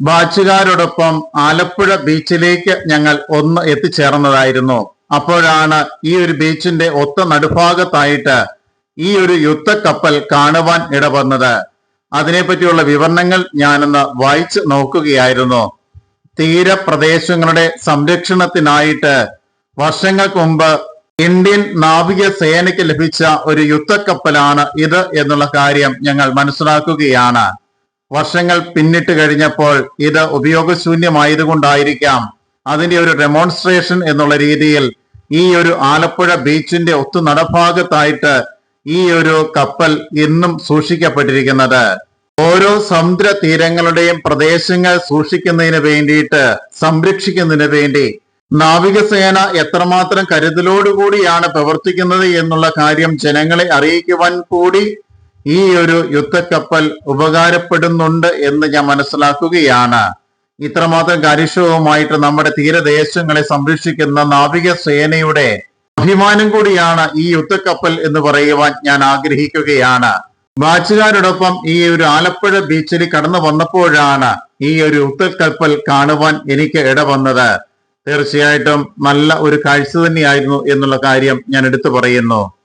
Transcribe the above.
ബാച്ചുകാരോടൊപ്പം ആലപ്പുഴ ബീച്ചിലേക്ക് ഞങ്ങൾ ഒന്ന് എത്തിച്ചേർന്നതായിരുന്നു. അപ്പോഴാണ് ഈ ഒരു ബീച്ചിന്റെ ഒത്ത നടുഭാഗത്തായിട്ട് ഈ ഒരു യുദ്ധക്കപ്പൽ കാണുവാൻ ഇടവന്നത്. അതിനെപ്പറ്റിയുള്ള വിവരണങ്ങൾ ഞാനൊന്ന് വായിച്ചു നോക്കുകയായിരുന്നു. തീരപ്രദേശങ്ങളുടെ സംരക്ഷണത്തിനായിട്ട് വർഷങ്ങൾക്ക് മുമ്പ് ഇന്ത്യൻ നാവിക സേനയ്ക്ക് ലഭിച്ച ഒരു യുദ്ധക്കപ്പലാണ് ഇത് എന്നുള്ള കാര്യം ഞങ്ങൾ മനസ്സിലാക്കുകയാണ്. വർഷങ്ങൾ പിന്നിട്ട് കഴിഞ്ഞപ്പോൾ ഇത് ഉപയോഗശൂന്യമായതുകൊണ്ടായിരിക്കാം. അതിന്റെ ഒരു ഡെമോൺസ്ട്രേഷൻ എന്നുള്ള രീതിയിൽ ഈ ഒരു ആലപ്പുഴ ബീച്ചിന്റെ ഒത്തു നടഭാഗത്തായിട്ട് ഈ ഒരു കപ്പൽ ഇന്നും സൂക്ഷിക്കപ്പെട്ടിരിക്കുന്നത്. ഓരോ സമുദ്ര തീരങ്ങളുടെയും പ്രദേശങ്ങൾ സൂക്ഷിക്കുന്നതിന് വേണ്ടിയിട്ട് സംരക്ഷിക്കുന്നതിന് വേണ്ടി നാവികസേന എത്രമാത്രം കരുതലോടുകൂടിയാണ് പ്രവർത്തിക്കുന്നത് എന്നുള്ള കാര്യം ജനങ്ങളെ അറിയിക്കുവാൻ കൂടി ഈ ഒരു യുദ്ധക്കപ്പൽ ഉപകാരപ്പെടുന്നുണ്ട് എന്ന് ഞാൻ മനസ്സിലാക്കുകയാണ്. ഇത്രമാത്രം കാര്യക്ഷമമായിട്ട് നമ്മുടെ തീരദേശങ്ങളെ സംരക്ഷിക്കുന്ന നാവികസേനയുടെ അഭിമാനം കൂടിയാണ് ഈ യുദ്ധക്കപ്പൽ എന്ന് പറയുവാൻ ഞാൻ ആഗ്രഹിക്കുകയാണ്. ബാച്ചുകാരോടൊപ്പം ഈ ഒരു ആലപ്പുഴ ബീച്ചിൽ കടന്നു വന്നപ്പോഴാണ് ഈ ഒരു യുദ്ധക്കപ്പൽ കാണുവാൻ എനിക്ക് ഇടവന്നത്. തീർച്ചയായിട്ടും നല്ല ഒരു കാഴ്ച തന്നെയായിരുന്നു എന്നുള്ള കാര്യം ഞാൻ എടുത്തു പറയുന്നു.